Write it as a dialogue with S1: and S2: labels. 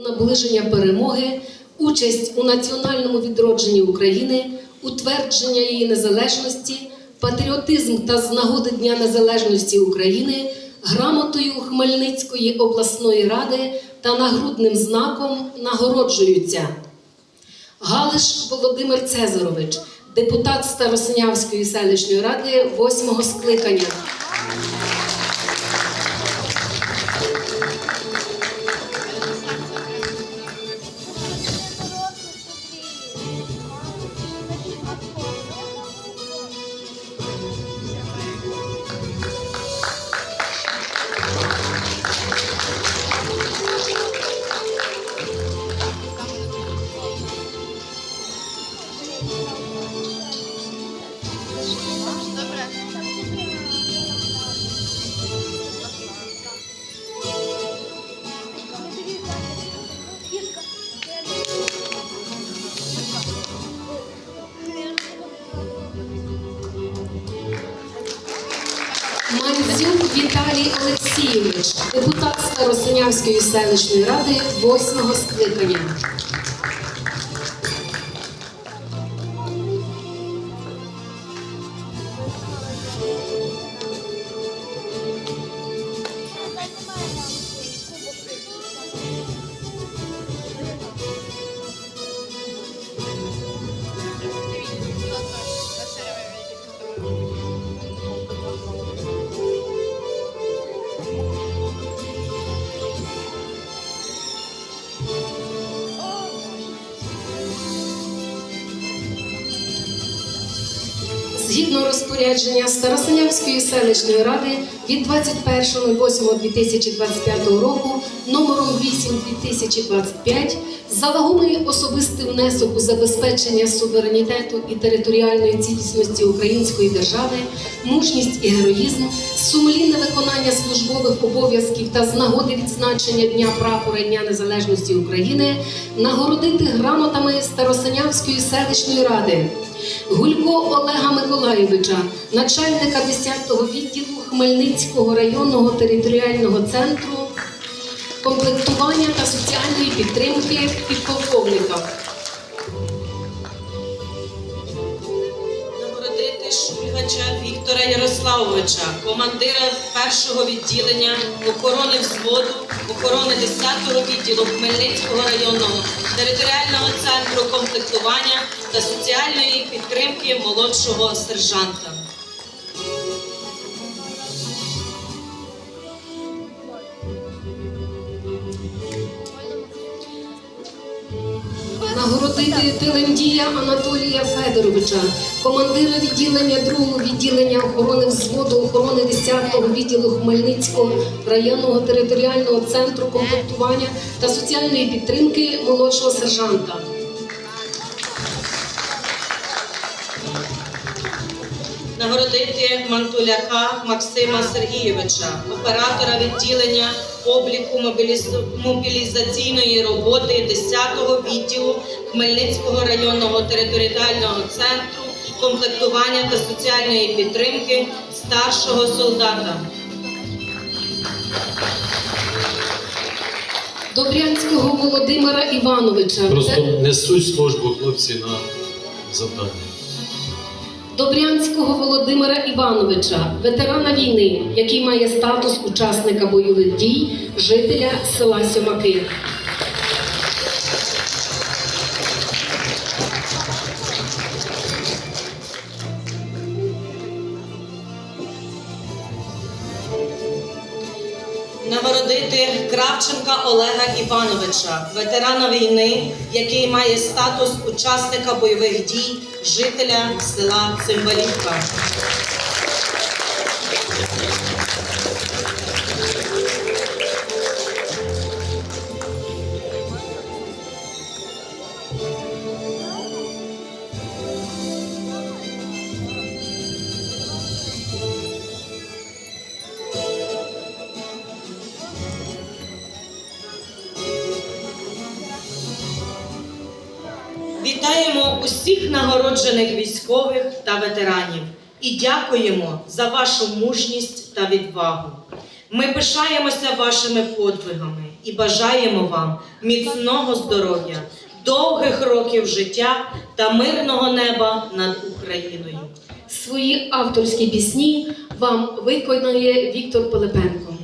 S1: наближення перемоги, участь у національному відродженні України, утвердження її незалежності, патріотизм та з нагоди Дня Незалежності України, грамотою Хмельницької обласної ради та нагрудним знаком нагороджуються. Галиш Володимир Цезарович, депутат Старосинявської селищної ради восьмого скликання. Мандзюк Віталій Олексійович, депутат Старосинявської селищної ради восьмого скликання. Згідно розпорядження Старосинявської селищної ради від 21.08.2025 року номером 8-2025 за вагомий особистий внесок у забезпечення суверенітету і територіальної цілісності української держави, мужність і героїзм, сумлінне виконання службових обов'язків та з нагоди відзначення Дня прапора Дня Незалежності України нагородити грамотами Старосинявської селищної ради. Гулько Олега Миколайовича, начальника 10-го відділу Хмельницького районного територіального центру комплектування та соціальної підтримки підполковника.
S2: Нагородити Шульгача Віктора Ярославовича, командира першого відділення охорони взводу, охорони 10-го відділу Хмельницького районного територіального комплектування та соціальної підтримки молодшого сержанта.
S1: Нагородити Телендія Анатолія Федоровича, командира відділення другого відділення охорони взводу охорони 10-го відділу Хмельницького районного територіального центру комплектування та соціальної підтримки молодшого сержанта.
S2: Нагородити Мантуляка Максима Сергійовича, оператора відділення обліку мобілізаційної роботи 10-го відділу Хмельницького районного територіального центру комплектування та соціальної підтримки старшого солдата.
S1: Добрянського Володимира Івановича.
S3: Просто несуть службу хлопці на завдання.
S1: Добрянського Володимира Івановича, ветерана війни, який має статус учасника бойових дій, жителя села Сьомаки.
S2: Нагородити Кравченка Олега Івановича, ветерана війни, який має статус учасника бойових дій, жителя села Цимбалівка. Вітаємо усіх нагороджених військових та ветеранів і дякуємо за вашу мужність та відвагу. Ми пишаємося вашими подвигами і бажаємо вам міцного здоров'я, довгих років життя та мирного неба над Україною.
S1: Свої авторські пісні вам виконує Віктор Пилипенко.